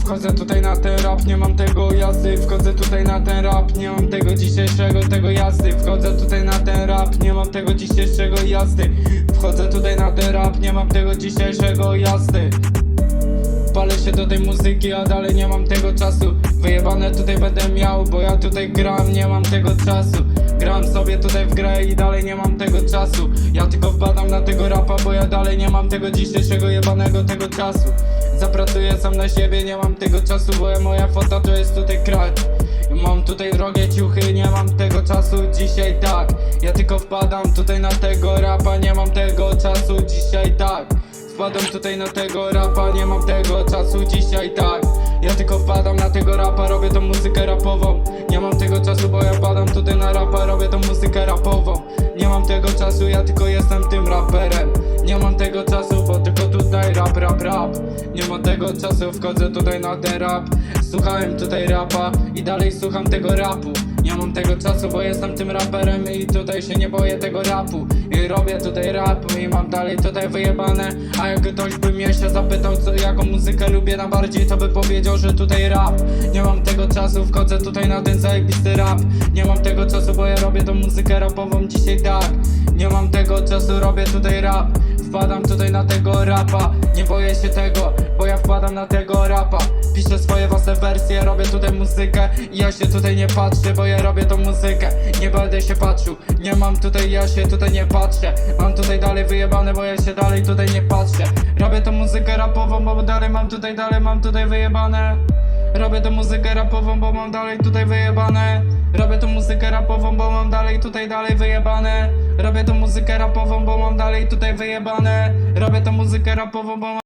Wchodzę tutaj na ten rap, nie mam tego jazdy. Wchodzę tutaj na ten rap, nie mam tego dzisiejszego tego jazdy. Wchodzę tutaj na ten rap, nie mam tego dzisiejszego jazdy. Wchodzę tutaj na ten rap, nie mam tego dzisiejszego jazdy. Palę się do tej muzyki, a dalej nie mam tego czasu. Wyjebane tutaj będę miał, bo ja tutaj gram, nie mam tego czasu. Gram sobie tutaj w grę i dalej nie mam tego czasu. Ja tylko wpadam na tego rapa, bo ja dalej nie mam tego dzisiejszego jebanego tego czasu. Zapracuję sam na siebie, nie mam tego czasu, bo ja, moja fota to jest tutaj kraj. Mam tutaj drogie ciuchy, nie mam tego czasu dzisiaj tak. Ja tylko wpadam tutaj na tego rapa, nie mam tego czasu dzisiaj tak. Wpadam tutaj na tego rapa, nie mam tego czasu dzisiaj tak. Ja tylko wpadam na tego rapa, robię tą muzykę rapową czasu, bo ja wpadam tutaj na rapa, robię tą muzykę rapową. Nie mam tego czasu, ja tylko jestem tym raperem. Nie mam tego czasu, bo tylko tutaj rap, rap, rap. Nie mam tego czasu, wchodzę tutaj na ten rap. Słuchałem tutaj rapa i dalej słucham tego rapu nie mam tego czasu, bo jestem tym raperem i tutaj się nie boję tego rapu. I robię tutaj rap i mam dalej tutaj wyjebane. A jak ktoś by mnie się zapytał, co, jaką muzykę lubię najbardziej To by powiedział, że tutaj rap. Nie mam tego czasu, wchodzę tutaj na ten zajebisty rap. Nie mam tego czasu, bo ja robię tą muzykę rapową dzisiaj tak. Nie mam tego czasu, robię tutaj rap. Wpadam tutaj na tego rapa. Nie boję się tego, wpadam na tego rapa. Piszę swoje własne wersje, robię tutaj muzykę. I ja się tutaj nie patrzę, bo ja robię tą muzykę. Nie będę się patrzył, nie mam tutaj, ja się tutaj nie patrzę. Mam tutaj dalej wyjebane, bo ja się dalej tutaj nie patrzę. Robię tą muzykę rapową, bo dalej mam tutaj, dalej mam tutaj wyjebane. Robię tą muzykę rapową, bo mam dalej tutaj wyjebane. Robię tą muzykę rapową, bo mam dalej tutaj dalej wyjebane. Robię tą muzykę rapową, bo mam dalej tutaj wyjebane. Robię tą muzykę rapową, bo mam